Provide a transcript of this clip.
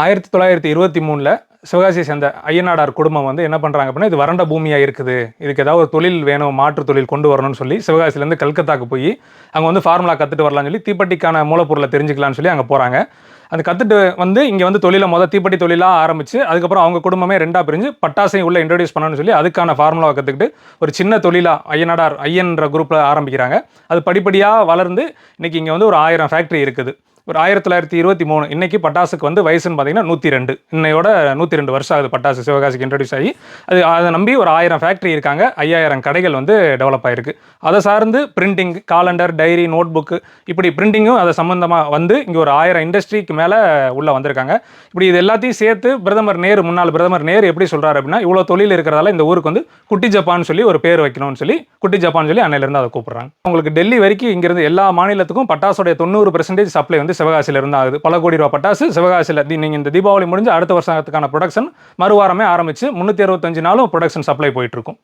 ஆயிரத்தி தொள்ளாயிரத்தி இருபத்தி மூணில் சிவகாசியை சேர்ந்த ஐயனாடார் குடும்பம் வந்து என்ன பண்ணுறாங்க அப்படின்னா இது வறண்ட பூமியாக இருக்குது. இதுக்கு ஏதாவது ஒரு தொழில் வேணும் மாற்று தொழில் கொண்டு வரணும்னு சொல்லி சிவகாசிலேருந்து கல்கத்தாக்கு போய் அங்கே வந்து ஃபார்முலா கற்றுட்டு வரலாம்னு சொல்லி தீப்பெட்டிக்கான மூலப்பொருளை தெரிஞ்சுக்கலாம்னு சொல்லி அங்கே போகிறாங்க அது கற்றுட்டு வந்து இங்கே வந்து தொழிலை மொதல் தீப்பெட்டி தொழிலாக ஆரம்பித்து அதுக்கப்புறம் அவங்க குடும்பமே ரெண்டாக பிரிஞ்சு பட்டாசையும் உள்ளே இன்ட்ரடியூஸ் பண்ணணும்னு சொல்லி அதுக்கான ஃபார்முலாவை கற்றுக்கிட்டு ஒரு சின்ன தொழிலாக ஐயனாடார் ஐயன்ற குரூப்பில் ஆரம்பிக்கிறாங்க. அது படிப்படியாக வளர்ந்து இன்னைக்கு இங்கே வந்து ஒரு ஆயிரம் ஃபேக்ட்ரி இருக்குது. ஒரு ஆயிரத்தி தொள்ளாயிரத்தி இருபத்தி மூணு இன்னைக்கு பட்டாசுக்கு வந்து வயசுன்னு பார்த்தீங்கன்னா நூற்றி ரெண்டு. இன்னையோட நூற்றி ரெண்டு வருஷம் ஆகுது பட்டாசு சிவகாசிக்கு இன்ட்ரடியூஸ் ஆகி. அது அதை நம்பி ஒரு ஆயிரம் ஃபேக்ட்ரி இருக்காங்க. ஐயாயிரம் கடைகள் வந்து டெவலப் ஆயிருக்கு. அதை சார்ந்து printing calendar diary notebook இப்படி பிரிண்டிங்கும் அதை சம்மந்தமாக வந்து இங்கே ஒரு ஆயிரம் இண்டஸ்ட்ரிக்கு மேலே உள்ளே வந்திருக்காங்க. இப்படி இது எல்லாத்தையும் சேர்த்து பிரதமர் நேரு முன்னாள் பிரதமர் நேரு எப்படி சொல்கிறார் அப்படின்னா இவ்வளோ தொழில் இருக்கிறதால இந்த ஊருக்கு வந்து குட்டி ஜப்பான் சொல்லி ஒரு பேர் வைக்கணும்னு சொல்லி குட்டி ஜப்பான் சொல்லி அன்னையிலேருந்து அதை கூப்பிட்றாங்க. உங்களுக்கு டெல்லி வரைக்கும் இங்கிருந்து எல்லா மாநிலத்துக்கும் பட்டாசுடைய தொண்ணூறு பர்சன்டேஜ் சப்ளை வந்து சிவகாசியில இருந்தால் ஆகுது. பல கோடி ரூபா பட்டாசு சிவகாசியில் நீங்கள் இந்த தீபாவளி முடிஞ்சு அடுத்த வருஷத்துக்கான ப்ரொடக்ஷன் மறுவாரமே ஆரம்பித்து முந்நூற்றி அறுபத்தஞ்சு நாளும் ப்ரொடக்ஷன் சப்ளை போயிட்டுருக்கும்